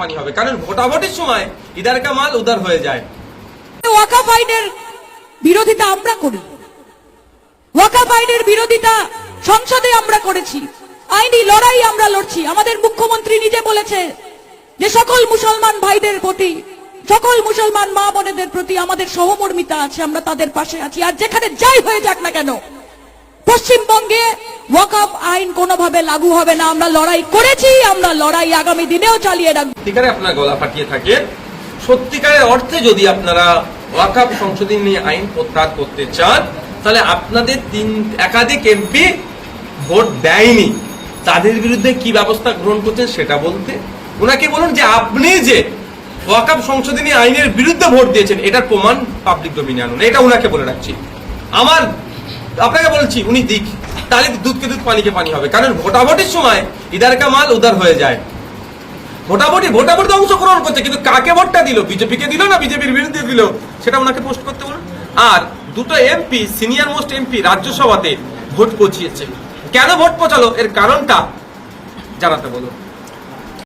পানি হবে। কারণ ভোটাভোটির সময় ইদার কা মাল উদার হয়ে যায়। ওয়াকাফ আইনের বিরোধিতা আমরা করি। ওয়াকাফ আইনের বিরোধিতা সংসদে আমরা করেছি। আইনি লড়াই আমরা লড়ছি। আমাদের মুখ্যমন্ত্রী নিজে বলেছে যে সকল মুসলমান ভাইদের প্রতি, সকল মুসলমান মা বোনেদের প্রতি আমাদের সহমর্মিতা আছে, আমরা তাদের পাশে আছি। আর যেখানে যাই হয়ে যাক না কেন, পশ্চিমবঙ্গে ওয়াকাফ আইন কোনোভাবে লাগু হবে না। আমরা লড়াই করেছি, আমরা লড়াই আগামী দিনেও চালিয়ে রাখব। সত্যিকারে আপনার গলা ফাটিয়ে থাকে। সত্যিকারের অর্থে যদি আপনারা ওয়াকাপ সংশোধনী আইন প্রত্যাহার করতে চান, তাহলে আপনাদের তিন একাধিক এমপি ভোট দেয়নি। তাদের বিরুদ্ধে কি ব্যবস্থা গ্রহণ করছেন সেটা বলতে। ওনাকে বলুন যে আপনি যে ওয়াকাপ সংশোধনী আইনের বিরুদ্ধে ভোট দিয়েছেন, এটার প্রমাণ পাবলিক ডোমিনে আনুন। এটা ওনাকে বলে রাখছি। আমার, আপনাকে বলছি, উনি দিক। তাহলে দুধকে দুধ পানিকে পানি হবে। কারণ ভোটাভোটের সময় ইদার কা মাল উদার হয়ে যায়। ভোটাভুটি ভোটাভুটিতে অংশগ্রহণ করছে, কিন্তু কাকে ভোটটা দিল? বিজেপিকে দিল না বিজেপির বিরুদ্ধে দিল? সেটা ওনাকে পোস্ট করতে বলুন। আর দুটো এমপি সিনিয়র মোস্ট এমপি রাজ্যসভাতে ভোট পচিয়েছে কেন ভোট পচালো এর কারণটা জানাতে বলুন।